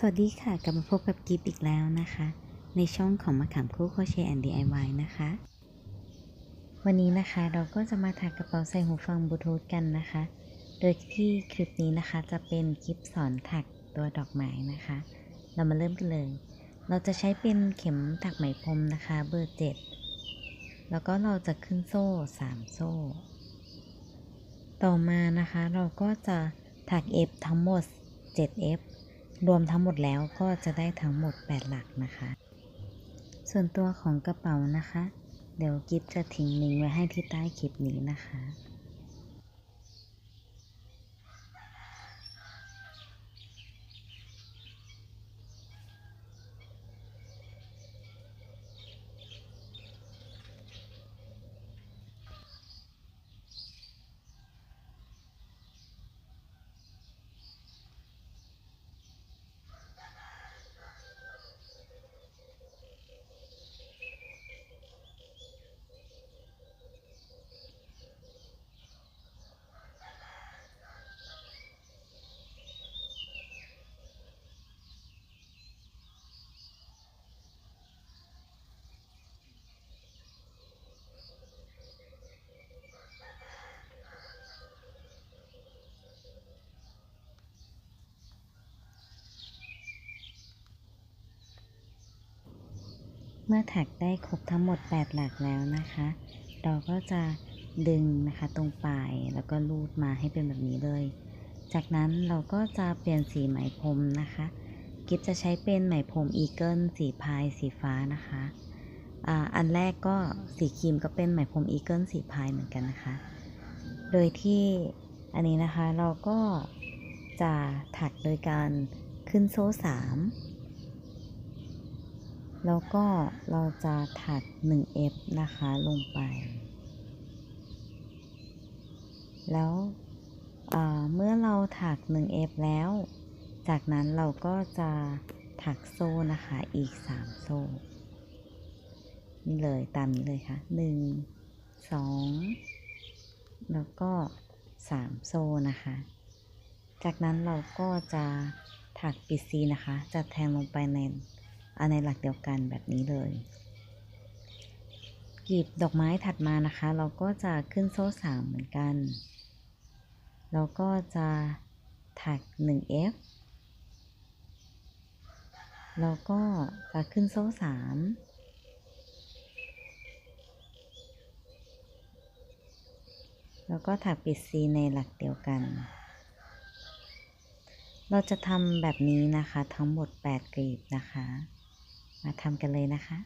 สวัสดีค่ะ กลับมาพบกับกิฟอีกแล้วนะคะ ในช่องของมะขามคู่โคเชแอนด์ DIY นะคะ วันนี้นะคะเราก็จะมาถักกระเป๋าใส่หูฟังบลูทูธกันนะคะ โดยที่คลิปนี้นะคะจะเป็นคลิปสอนถักตัวดอกไม้นะคะ เรามาเริ่มกันเลย เราจะใช้เป็นเข็มถักไหมพรมนะคะเบอร์7แล้วก็เราจะขึ้นโซ่3โซ่ ต่อมานะคะเราก็จะถัก F ทั้งหมด 7F รวมทั้งหมดแล้วก็จะได้ทั้งหมด 8 หลักนะคะ ส่วนตัวของกระเป๋านะคะ เดี๋ยวกิฟจะทิ้งลิงก์ไว้ให้ที่ใต้คลิปนี้นะคะ เมื่อถักได้ครบทั้งหมด 8 หลักแล้วนะคะ เราก็จะดึงนะคะตรงปลายแล้วก็ลูดมาให้เป็นแบบนี้เลย จากนั้นเราก็จะเปลี่ยนสีไหมพรมนะคะกิฟจะใช้เป็นไหมพรมอีเกิลสีพายสีฟ้านะคะอ่าอันแรกก็สีครีมก็เป็นไหมพรมอีเกิลสีพายเหมือนกันนะคะ โดยที่อันนี้นะคะเราก็จะถักโดยการขึ้นโซ่สาม แล้วก็เราจะถัก 1F นะคะลงไป แล้วเมื่อเราถัก 1F แล้ว จากนั้นเราก็จะถักโซ่นะคะอีก 3 โซ่ นี่เลยตามนี้เลยค่ะ 1 2 แล้วก็ 3 โซ่นะคะ จากนั้นเราก็จะถักปิดซีนะคะ จะแทงลงไปใน อันในหลักเดียวกันแบบนี้เลยกลีบดอกไม้ถัดมานะคะ เราก็จะขึ้นโซ่สามเหมือนกันแล้วก็จะถัก 1F แล้วก็จะขึ้นโซ่สามแล้วก็ถักปิดซีในหลักเดียวกัน เราจะทำแบบนี้นะคะทั้งหมด 8กลีบนะคะ มาทำกันเลยนะคะ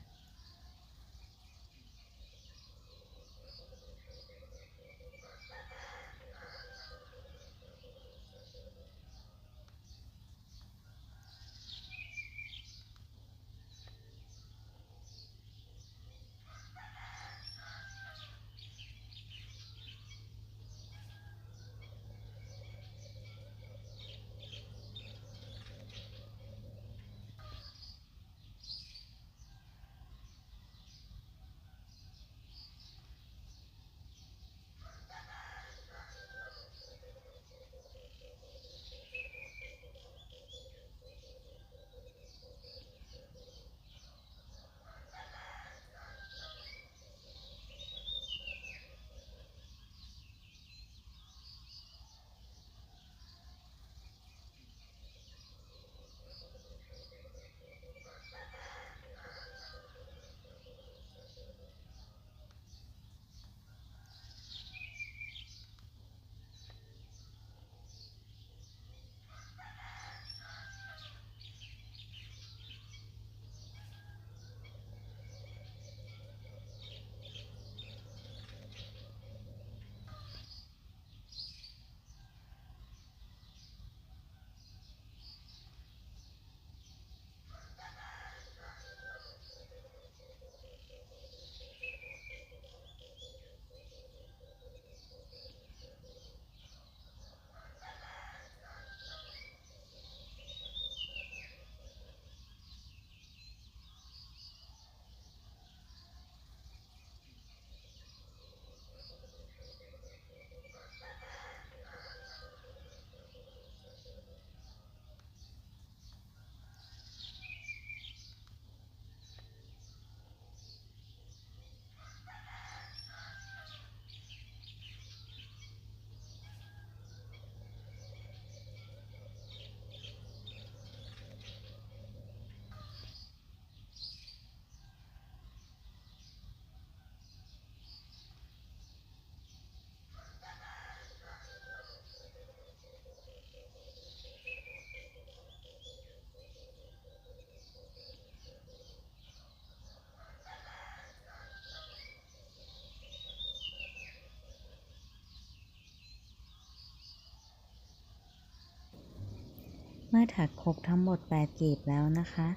เมื่อถักครบทั้งหมด 8 กีบแล้วนะคะ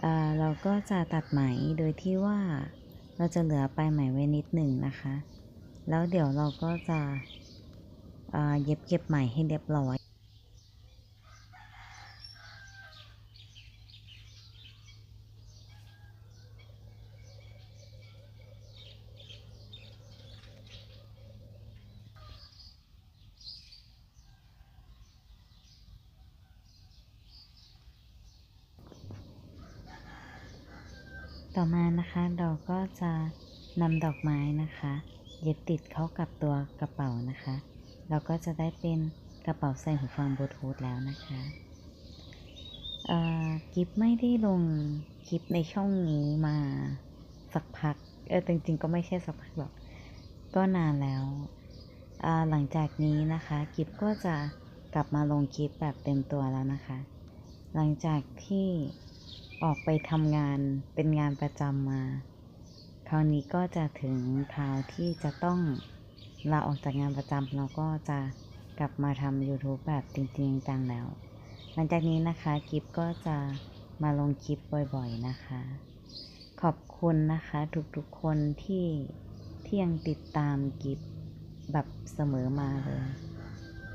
เเราก็จะตัดไหมโดยที่ว่าเราจะเหลือปลายไหมไว้นิดหนึ่งนะคะ แล้วเดี๋ยวเราก็จะเเย็บเก็บไหมให้เรียบร้อย ต่อมานะคะเราก็จะนำดอกไม้นะคะ เย็บติดเข้ากับตัวกระเป๋านะคะ เราก็จะได้เป็นกระเป๋าใส่หูฟังบลูทูธแล้วนะคะเอ่อกิฟไม่ได้ลงคลิปในช่องนี้มาสักพักเออจริงๆก็ไม่ใช่สักพักหรอกก็นานแล้วอ่าหลังจากนี้นะคะกิฟก็จะกลับมาลงคลิปแบบเต็มตัวแล้วนะคะ หลังจากที่ ออกไปทำงานเป็นงานประจำมา คราวนี้ก็จะถึงคราวที่จะต้องลาออกจากงานประจำเราก็จะกลับมาทำ YouTube แบบจริงๆจังแล้ว หลังจากนี้นะคะกิฟก็จะมาลงคลิปบ่อยๆนะคะ ขอบคุณนะคะทุกๆคนที่ที่ยังติดตามกิฟแบบเสมอมาเลย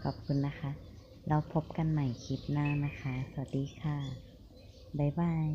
ขอบคุณนะคะ แล้วพบกันใหม่คลิปหน้านะคะ สวัสดีค่ะ บ๊ายบาย